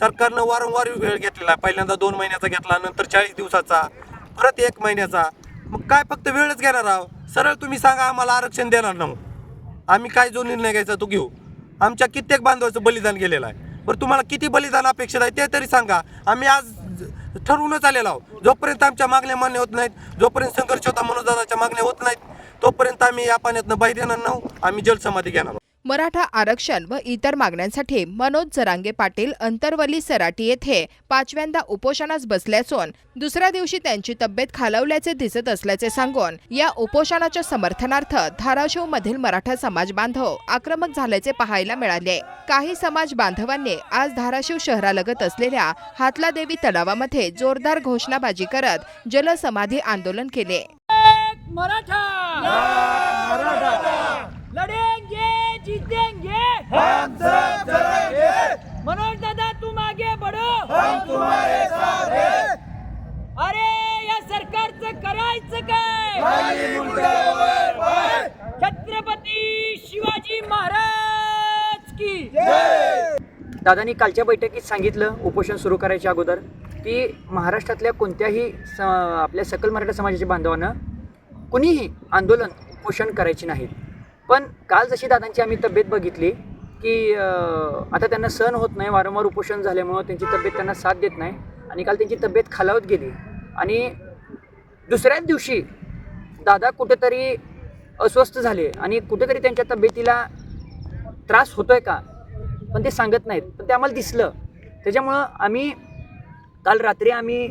सरकारनं वारंवार वेळ घेतलेला आहे. पहिल्यांदा दोन महिन्याचा घेतला नंतर चाळीस दिवसाचा परत एक महिन्याचा. मग काय फक्त वेळच घेणार आहो? सरळ तुम्ही सांगा आम्हाला आरक्षण देणार ना आम्ही काय जो निर्णय घ्यायचा तो घेऊ. आमच्या कित्येक बांधवाचं बलिदान गेलेलं आहे. बरं तुम्हाला किती बलिदान अपेक्षित आहे ते तरी सांगा. आम्ही आज ठरवूनच आलेलो आहोत. जोपर्यंत आमच्या मागण्या मान्य होत नाहीत जोपर्यंत संघर्ष होता मनोदादाच्या मागण्या होत नाहीत तोपर्यंत आम्ही या पाण्यातनं बाहेर येणार नाही. आम्ही जलसमाधी घेणार आहोत. मराठा आरक्षण व इतर मागण्यांसाठी मनोज जरांगे पाटील अंतरवली सराटी येथे पाचव्यांदा उपोषणास बसले असून दुसऱ्या दिवशी त्यांची तब्येत खालवल्याचे दिसत असल्याचे सांगून या उपोषणाच्या समर्थनार्थ धाराशिव मधील मराठा समाज बांधव आक्रमक झाल्याचे पाहायला मिळाले. काही समाज बांधवांनी आज धाराशिव शहरालगत असलेल्या हातला देवी तलावामध्ये जोरदार घोषणाबाजी करत जलसमाधी आंदोलन केले. मराठा! जीतेंगे हम सब लड़ेंगे मनोज दादा तुम आगे बढ़ो। हम तुम्हारे साथ हैं। अरे या सरकारचं करायचं काय? छत्रपती शिवाजी महाराज की। दादांनी कालच्या बैठकीत सांगितलं उपोषण सुरू करायच्या अगोदर की महाराष्ट्रातल्या कोणत्याही स आपल्या सकल मराठा समाजाच्या बांधवांना कुणीही आंदोलन उपोषण करायचे नाहीत पण काल जशी दादांची आम्ही तब्येत बघितली की आता त्यांना सहन होत नाही वारंवार उपोषण झाल्यामुळं त्यांची तब्येत त्यांना साथ देत नाही आणि काल त्यांची तब्येत खालावत गेली. आणि दुसऱ्याच दिवशी दादा कुठेतरी अस्वस्थ झाले आणि कुठेतरी त्यांच्या तब्येतीला त्रास होतोय का? पण ते सांगत नाहीत. पण ते आम्हाला दिसलं. त्याच्यामुळं आम्ही काल रात्री आम्ही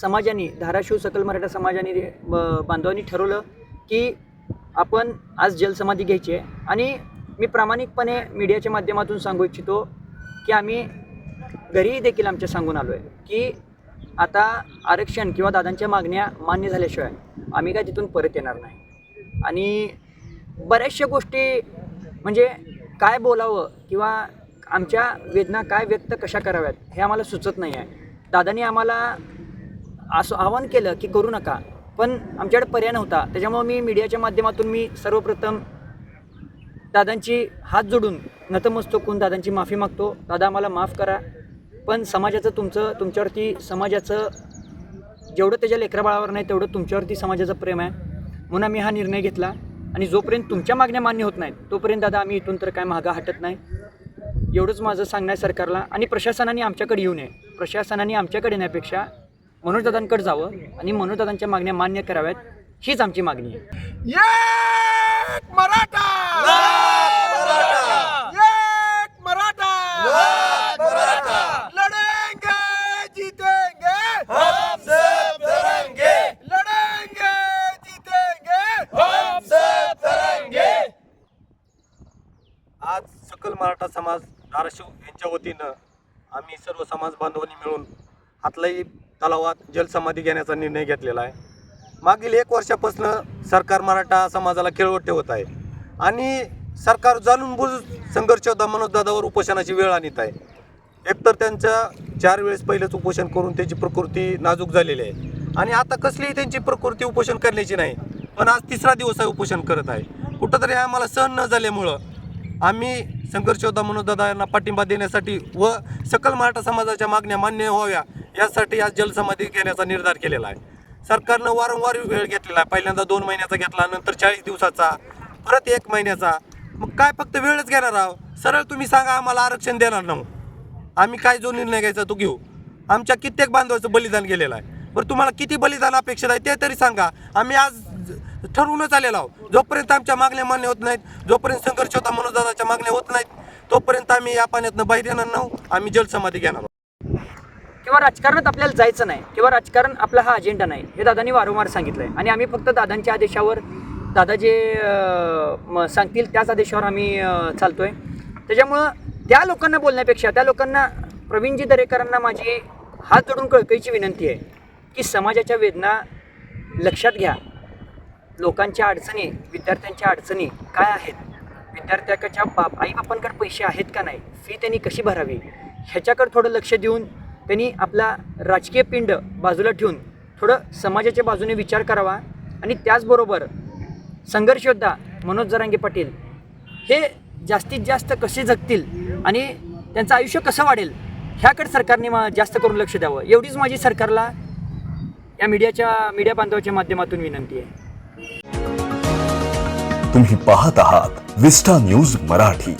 समाजाने धाराशिव सकल मराठा समाजाने ब- बांधवांनी ठरवलं की आपण आज जलसमाधी घ्यायची आहे. आणि मी प्रामाणिकपणे मीडियाच्या माध्यमातून सांगू इच्छितो की आम्ही घरीही देखील आमच्या सांगून आलो आहे की आता आरक्षण किंवा दादांच्या मागण्या मान्य झाल्याशिवाय आम्ही काय तिथून परत येणार नाही. आणि बऱ्याचशा गोष्टी म्हणजे काय बोलावं किंवा आमच्या वेदना काय व्यक्त कशा कराव्यात हे आम्हाला सुचत नाही आहे. दादांनी आम्हाला असं आवाहन केलं की करू नका. पण आमच्याकडे पर्याय नव्हता. त्याच्यामुळं मी मीडियाच्या माध्यमातून मी सर्वप्रथम दादांची हात जोडून नतमस्तक होऊन दादांची माफी मागतो. दादा आम्हाला माफ करा. पण समाजाचं तुमचं तुमच्यावरती समाजाचं जेवढं त्याच्या लेकराबाळावर नाही तेवढं तुमच्यावरती समाजाचं प्रेम आहे. म्हणून आम्ही हा निर्णय घेतला. आणि जोपर्यंत तुमच्या मागण्या मान्य होत नाहीत तोपर्यंत दादा आम्ही इथून तर काय मागा हटत नाही. एवढंच माझं सांगणं आहे सरकारला. आणि प्रशासनाने आमच्याकडे येऊ नये. प्रशासनाने आमच्याकडे येण्यापेक्षा मनोजदादांकडे जावं आणि मनोजदादांच्या मागण्या मान्य कराव्यात हीच आमची मागणी आहे. एक मराठा! एक मराठा! लड़ेंगे जीतेंगे! हम सब लड़ेंगे लड़ेंगे जीतेंगे! हम सब लड़ेंगे आज सकल मराठा समाज धाराशिव यांच्या वतीनं आम्ही सर्व समाज बांधवांनी मिळून हातलाई तलावात जलसमाधी घेण्याचा निर्णय घेतलेला आहे. मागील एक वर्षापासून सरकार मराठा समाजाला खेळवट ठेवत आहे. आणि सरकार जाणून बुजून संघर्ष मनोजदादावर उपोषणाची वेळ आणत आहे. एकतर त्यांच्या चार वेळेस पहिलेच उपोषण करून त्यांची प्रकृती नाजूक झालेली आहे. आणि आता कसलीही त्यांची प्रकृती उपोषण करण्याची नाही पण आज तिसरा दिवस आहे उपोषण करत आहे. कुठंतरी आम्हाला सहन न झाल्यामुळं आम्ही संघर्ष होता मनोजदादा यांना पाठिंबा देण्यासाठी व सकल मराठा समाजाच्या मागण्या मान्य व्हाव्या यासाठी आज जलसमाधी घेण्याचा निर्धार केलेला आहे. सरकारनं वारंवार वेळ घेतलेला आहे. पहिल्यांदा दोन महिन्याचा घेतला नंतर चाळीस दिवसाचा परत एक महिन्याचा. मग काय फक्त वेळच घेणार आहोत सरळ तुम्ही सांगा आम्हाला आरक्षण देणार नाही. आम्ही काय जो निर्णय घ्यायचा तो घेऊ. आमच्या कित्येक बांधवाचं बलिदान गेलेलं आहे. बरं तुम्हाला किती बलिदान अपेक्षित आहे ते तरी सांगा. आम्ही आज ठरवूनच आलेलो आहोत. जोपर्यंत आमच्या मागण्या मान्य होत नाहीत जोपर्यंत संघर्ष होता मनोजदादाच्या मागण्या होत नाहीत तोपर्यंत आम्ही या पाण्यातनं बाहेर येणार नाही. आम्ही जलसमाधी घेणार आहोत. किंवा राजकारणात आपल्याला जायचं नाही किंवा राजकारण आपला हा अजेंडा नाही हे दादांनी वारंवार सांगितलं आहे आणि आम्ही फक्त दादांच्या आदेशावर दादा जे म- सांगतील त्याच आदेशावर आम्ही चालतो आहे त्याच्यामुळं त्या लोकांना बोलण्यापेक्षा त्या लोकांना प्रवीणजी दरेकरांना माझी हात जोडून कळकळीची विनंती आहे की समाजाच्या वेदना लक्षात घ्या. लोकांच्या अडचणी विद्यार्थ्यांच्या अडचणी काय आहेत? विद्यार्थ्याच्या बाप आईबापांकडे पैसे आहेत का नाही? फी त्यांनी कशी भरावी? ह्याच्याकडे थोडं लक्ष देऊन त्यांनी आपला राजकीय पिंड बाजूला ठेवून थोडं समाजाच्या बाजूने विचार करावा आणि त्याचबरोबर संघर्षयोद्धा मनोज जरांगे पाटील हे जास्तीत जास्त कसे जगतील आणि त्यांचं आयुष्य कसं वाढेल ह्याकडे सरकारने मा- जास्त करून लक्ष द्यावं. एवढीच माझी सरकारला या मीडियाच्या मीडिया बांधवाच्या माध्यमातून विनंती आहे. तुम्ही पाहत आहात विस्टा न्यूज मराठी.